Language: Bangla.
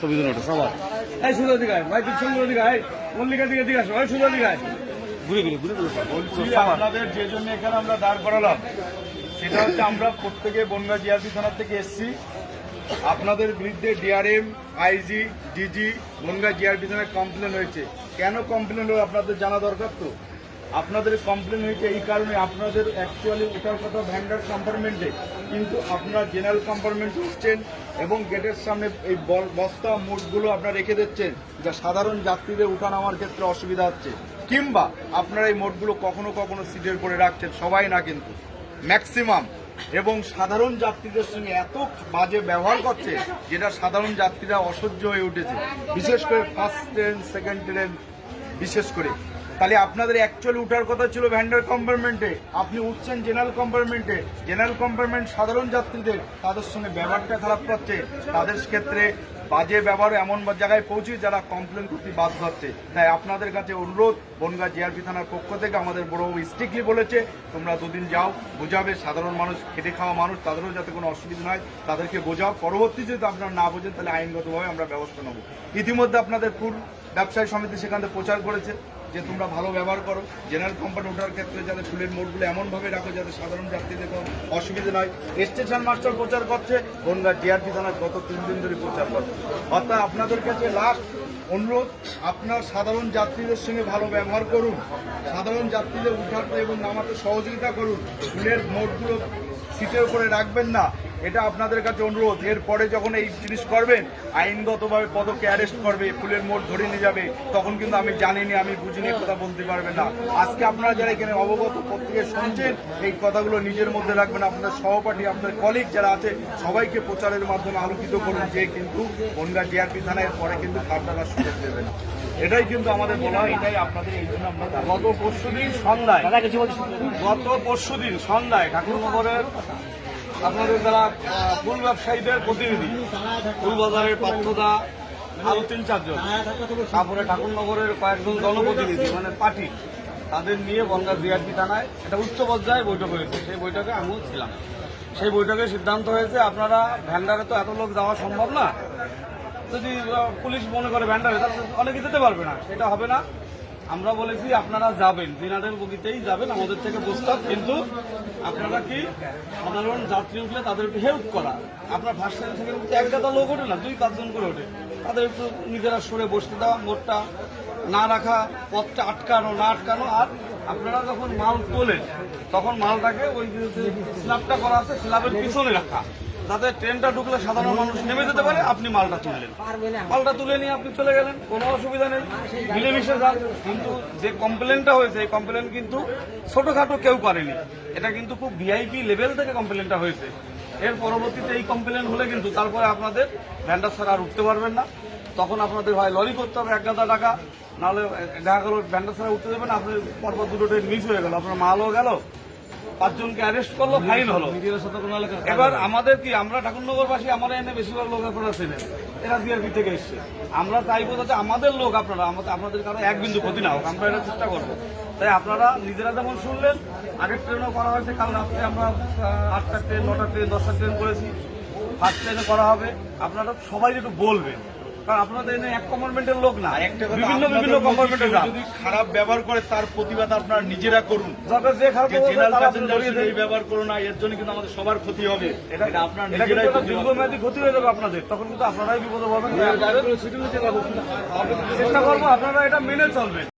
ছবিজন ওঠো সবার। এই সুন্দর দিকে ভাই তুই সুন্দর দিকে মল্লিকা দিকে দিকে আসো সুন্দর দিকে ঘুরে ঘুরে ঘুরে ঘুরে আপনাদের যে জন্য এখানে আমরা দাঁড় করালাম সেটা হচ্ছে আমরা প্রত্যেকে বনগা জিআরপি থানা থেকে এসছি। আপনাদের বিরুদ্ধে DRM IG DG Bongaon GRP থানায় কমপ্লেন হয়েছে। কেন কমপ্লেন হলো আপনাদের জানা দরকার তো? আপনাদের কমপ্লেন হয়েছে এই কারণে আপনাদের অ্যাকচুয়ালি ওঠার কথা ভ্যান্ডার কম্পার্টমেন্টে কিন্তু আপনারা জেনারেল কম্পার্টমেন্ট উঠছেন এবং গেটের সামনে এই বস্তা মোটগুলো আপনারা রেখে দিচ্ছেন, যা সাধারণ যাত্রীদের উঠা নামার ক্ষেত্রে অসুবিধা হচ্ছে। কিংবা আপনারা এই মোটগুলো কখনো কখনো সিটের করে রাখছেন, সবাই না কিন্তু। ম্যাক্সিমাম। এবং সাধারণ যাত্রীদের সঙ্গে এত বাজে ব্যবহার করছে, যেটা সাধারণ যাত্রীরা অসহ্য হয়ে উঠেছে। বিশেষ করে ফার্স্ট ট্রেন সেকেন্ড ট্রেন বিশেষ করে। তাহলে আপনাদের অ্যাকচুয়ালি উঠার কথা ছিল ভ্যান্ডার কম্পার্টমেন্টে আপনি উঠছেন জেনারেল কম্পার্টমেন্টে জেনারেল কম্পার্টমেন্ট সাধারণ যাত্রীদের, তাদের সঙ্গে ব্যবহারটা খারাপ করছে। তাদের ক্ষেত্রে বাজে ব্যবহার এমন জায়গায় পৌঁছে যারা কমপ্লেন করতে বাধ্য হচ্ছে। তাই আপনাদের কাছে অনুরোধ, বনগা জিআরপি থানার পক্ষ থেকে আমাদের বড়বাবু স্ট্রিক্টলি বলেছে, তোমরা দুদিন যাও, বোঝাবে, সাধারণ মানুষ, খেটে খাওয়া মানুষ, তাদেরও যাতে কোনো অসুবিধা নয় তাদেরকে বোঝাও। পরবর্তী যদি আপনারা না বোঝেন, তাহলে আইনগতভাবে আমরা ব্যবস্থা নেব। ইতিমধ্যে আপনাদের ফুল ব্যবসায়ী সমিতি সেখান থেকে প্রচার করেছে। যে তোমরা ভালো ব্যবহার করো। জেনারেল কোম্পানি ওঠার ক্ষেত্রে যাতে ফুলের মোড়গুলো এমনভাবে রাখো যাতে সাধারণ যাত্রীদের কোনো অসুবিধা নয়। স্টেশন মাস্টার প্রচার করছে, বনগা জিআরপি থানা গত তিন দিন ধরে প্রচার করছে। অর্থাৎ আপনাদের কাছে লাস্ট অনুরোধ, আপনার সাধারণ যাত্রীদের সঙ্গে ভালো ব্যবহার করুন, সাধারণ যাত্রীদের উঠাতে এবং নামাতে সহযোগিতা করুন। ফুলের মোড়গুলো সিটের উপরে রাখবেন না। এটা আপনাদের কাছে অনুরোধ। এরপরে যখন এই জিনিস করবেন আইনগতভাবে পদকে অ্যারেস্ট করবে ফুলের মোড় ধরে নিয়ে যাবে তখন কিন্তু আমি জানিনি আমি বুঝিনি কথা বলতে পারবেন না। আজকে আপনারা যারা এখানে অবগত প্রত্যেকে শুনছেন এই কথাগুলো নিজের মধ্যে রাখবেন। আপনার সহপাঠী আপনার কলিগ যারা আছে সবাইকে প্রচারের মাধ্যমে আলোকিত করুন যে কিন্তু বনগা ডিআরপি থানায় পরে কিন্তু খাপটাকার সুযোগ দেবে না এটাই কিন্তু আমাদের বলা এটাই আপনাদের এই জন্য আমরা গত পরশুদিন সন্ধ্যায় গত পরশুদিন সন্ধ্যায় ঠাকুরনগরের আপনাদের যারা ফুল ব্যবসায়ীদের প্রতিনিধি, ফুল বাজারের পাত্রদা আরও তিন চারজন, তারপরে ঠাকুরনগরের কয়েকজন জনপ্রতিনিধি মানে পার্টি, তাদের নিয়ে বনগাঁ জিআরপি থানায় একটা উচ্চ পর্যায়ে বৈঠক হয়েছে। সেই বৈঠকে আমিও ছিলাম। সেই বৈঠকে সিদ্ধান্ত হয়েছে, আপনারা ভ্যান্ডারে তো এত লোক যাওয়া সম্ভব না। যদি পুলিশ মনে করে ভ্যান্ডারে, তাহলে অনেকে যেতে পারবে না, সেটা হবে না। আমরা বলেছি আপনারা যাবেন দিনারের বগিতেই যাবেন, আমাদের থেকে প্রস্তাব, কিন্তু আপনারা কি সাধারণ যাত্রী উঠলে তাদেরকে হেল্প করা? আপনার ফার্স্ট থেকে এক গাদা লোক ওঠে না, দুই পাঁচজন করে ওঠে। তাদের একটু নিজেরা সরে বসতে দেওয়া, মোটটা না রাখা, পথটা আটকানো, না আটকানো, আর আপনারা যখন মাল তোলেন, তখন মালটাকে ওই যে স্ল্যাবটা করা আছে স্ল্যাবের পিছনে রাখা। যাতে ট্রেনটা ঢুকলে সাধারণ মানুষ নেমে যেতে পারে আপনি মালটা তুললেন মালটা তুলে নিয়ে আপনি চলে গেলেন কোনো অসুবিধা নেই মিলেমিশে যান। কিন্তু যে কমপ্লেনটা হয়েছে এই কমপ্লেন কিন্তু ছোটখাটো কেউ করেনি। এটা কিন্তু খুব ভিআইপি লেভেল থেকে কমপ্লেনটা হয়েছে। এর পরবর্তীতে এই কমপ্লেন হলে কিন্তু তারপরে আপনাদের ভ্যান্ডার ছাড়া আর উঠতে পারবেন না। তখন আপনাদের হয় লরি করতে হবে এক গাদা টাকা নাহলে দেখা গেলো ভ্যান্ডার ছাড়া উঠতে দেবেন আপনি পরপর দুটো ট্রেন মিস হয়ে গেল আপনার মালও গেল পাঁচজনকে অ্যারেস্ট করল ফাইন হলো। এবার আমাদের কি আমরা ঠাকুরনগরবাসী আমরা এনে বেশিরভাগ লোক আপনারা চেনেন। এরা জিআরপি থেকে এসছে। আমরা চাইব যাতে আমাদের লোক আপনারা আমাদের আপনাদের কারও এক বিন্দু ক্ষতি না হোক আমরা এটা চেষ্টা করব। তাই আপনারা নিজেরা যেমন শুনলেন আগের ট্রেনও করা হয়েছে কাল রাত্রে আমরা আটটা ট্রেন নটা ট্রেন দশটা ট্রেন করেছি। ফার্স্ট ট্রেনে করা হবে। আপনারা সবাই একটু বলবেন। কারণ আপনাদের এক কম্পার্টমেন্টের লোক না। বিভিন্ন বিভিন্ন কম্পার্টমেন্টে যদি খারাপ ব্যবহার করে তার প্রতিবাদ আপনারা নিজেরা করুন। General passenger. এই ব্যবহার করো না এর জন্য কিন্তু আমাদের সবার ক্ষতি হবে। এটা আপনার নিজেরাই দীর্ঘমেয়াদী ক্ষতি হয়ে যাবে আপনাদের। তখন কিন্তু আপনারাই বিপদে পড়বেন। চেষ্টা করব আপনারা এটা মেনে চলবেন।